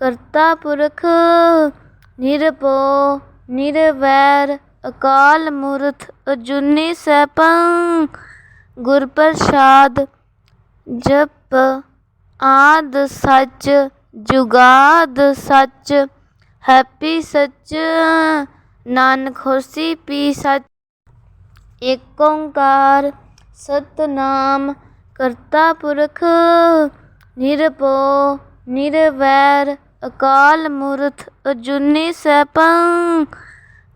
ਕਰਤਾ ਪੁਰਖ, ਨਿਰਭਉ, ਨਿਰਵੈਰ, ਅਕਾਲ ਮੂਰਤ ਅਜੂਨੀ ਸੈਭੰ ਗੁਰ ਪ੍ਰਸਾਦ ਜਪ ਆਦ ਸੱਚ, ਜੁਗਾਦ ਸੱਚ, ਹੈਪੀ ਸੱਚ, ਨਾਨਕ ਹੋਸੀ ਪੀ ਸੱਚ। ਏਕ ਓੰਕਾਰ ਸਤਨਾਮ ਕਰਤਾ ਪੁਰਖ, ਨਿਰਭਉ, ਨਿਰਵੈਰ ਅਕਾਲ ਮੂਰਤ ਅਜੂਨੀ ਸੈਭੰ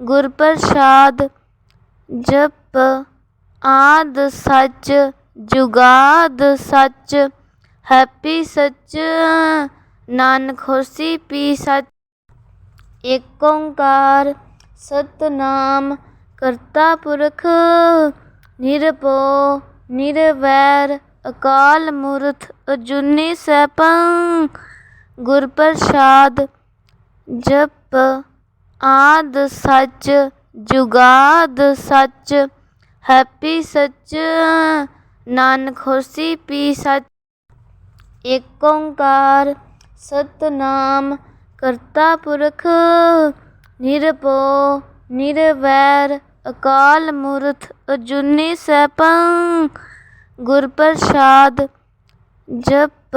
ਗੁਰ ਪ੍ਰਸਾਦ ਜਪ ਆਦ ਸੱਚ, ਜੁਗਾਦ ਸੱਚ, ਹੈਪੀ ਸੱਚ, ਨਾਨਕ ਹੋਸੀ ਪੀ ਸੱਚ। ਏਕ ਓੰਕਾਰ ਸਤਨਾਮ, ਕਰਤਾ ਪੁਰਖ ਨਿਰਭਉ, ਨਿਰਵੈਰ, ਅਕਾਲ ਮੂਰਤ ਅਜੂਨੀ ਸੈਭੰ ਗੁਰਪ੍ਰਸ਼ਾਦ ਜਪ ਆਦ ਸੱਚ, ਜੁਗਾਦ ਸੱਚ, ਹੈਪੀ ਸੱਚ, ਨਾਨਕ ਹੋਸੀ ਪੀ ਸੱਚ। ਏਕ ਓੰਕਾਰ ਸਤਨਾਮ, ਕਰਤਾ ਪੁਰਖ ਨਿਰਭਉ, ਨਿਰਵੈਰ, ਅਕਾਲ ਮੂਰਤ ਅਜੂਨੀ ਸੈਭੰ। ਗੁਰ ਪ੍ਰਸਾਦ ਜਪ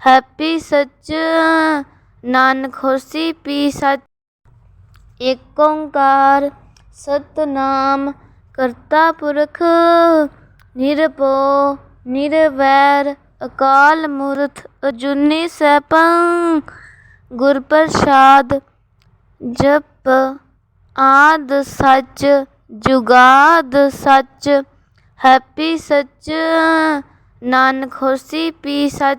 ਹੈਪੀ ਸੱਚ, ਨਾਨਕ ਹੋਸੀ, ਪੀ ਸੱਚ। ਏਕ ਓੰਕਾਰ, ਸਤਨਾਮ, ਕਰਤਾ ਪੁਰਖ, ਨਿਰਭਉ, ਨਿਰਵੈਰ, ਅਕਾਲ ਮੂਰਤ ਅਜੂਨੀ ਸੈਭੰ ਗੁਰ ਪ੍ਰਸਾਦ ਜਪ, ਆਦ ਸੱਚ, ਜੁਗਾਦ ਸੱਚ। ਹੈਪੀ ਸੱਚ, ਨਾਨਕ ਹੋਸੀ, ਪੀ ਸੱਚ।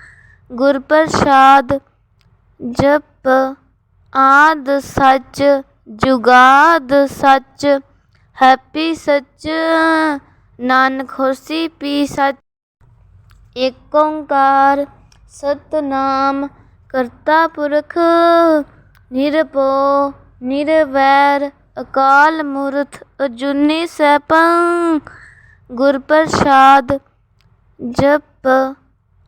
ਗੁਰਪ੍ਰਸ਼ਾਦ ਜਪ ਆਦ ਸੱਚ, ਜੁਗਾਦ ਸੱਚ, ਹੈਪੀ ਸੱਚ, ਨਾਨਕ ਹੋਸੀ ਪੀ ਸੱਚ। ਏਕ ਓੰਕਾਰ ਸਤਨਾਮ, ਕਰਤਾ ਪੁਰਖ ਨਿਰਭਉ, ਨਿਰਵੈਰ, ਅਕਾਲ ਮੂਰਤ ਅਜੂਨੀ ਸੈਭੰ। ਗੁਰ ਪ੍ਰਸਾਦ ਜਪ